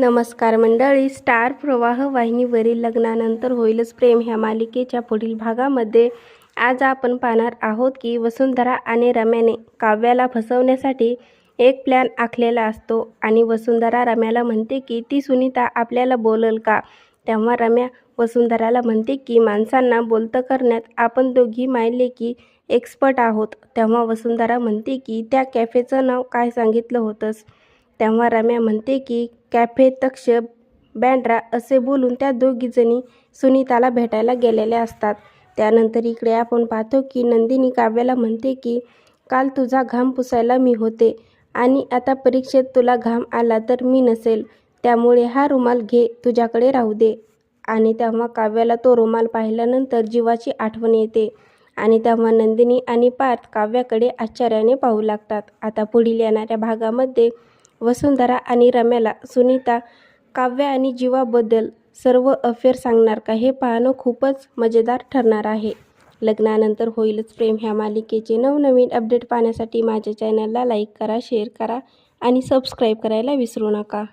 नमस्कार मंडळी. स्टार प्रवाह वाहिनीवरील लग्नानंतर होईलच प्रेम ह्या मालिकेच्या पुढील भागामध्ये. आज आपण पाहणार आहोत की वसुंधरा आणि रम्याने काव्याला फसवण्यासाठी एक प्लॅन आखलेला असतो आणि वसुंधरा रम्याला म्हणते की ती सुनीता आपल्याला बोलल का? तेव्हा रम्या वसुंधराला म्हणते की माणसांना बोलतं करण्यात आपण दोघी मायले की एक्सपर्ट आहोत. तेव्हा वसुंधरा म्हणते की त्या कॅफेचं नाव काय सांगितलं होतंस? तेव्हा रम्या म्हणते की कॅफे तक्ष बँड्रा असे बोलून त्या दोघीजणी सुनीताला भेटायला गेलेल्या असतात. त्यानंतर इकडे आपण पाहतो की नंदिनी काव्याला म्हणते की काल तुझा घाम पुसायला मी होते आणि आता परीक्षेत तुला घाम आला तर मी नसेल. त्यामुळे हा रुमाल घे तुझ्याकडे राहू दे. आणि तेव्हा काव्याला तो रुमाल पाहिल्यानंतर जीवाची आठवण येते. आणि तेव्हा नंदिनी आणि पार्थ काव्याकडे आश्चर्याने पाहू लागतात. आता पुढील येणाऱ्या भागामध्ये वसुंधरा आणि रम्याला सुनीता काव्य आणि जीवाबद्दल सर्व अफेअर सांगणार का हे पाहणं खूपच मजेदार ठरणार आहे. लग्नानंतर होईलच प्रेम ह्या मालिकेचे नवनवीन अपडेट पाहण्यासाठी माझ्या चॅनलला लाईक करा शेअर करा आणि सबस्क्राईब करायला विसरू नका.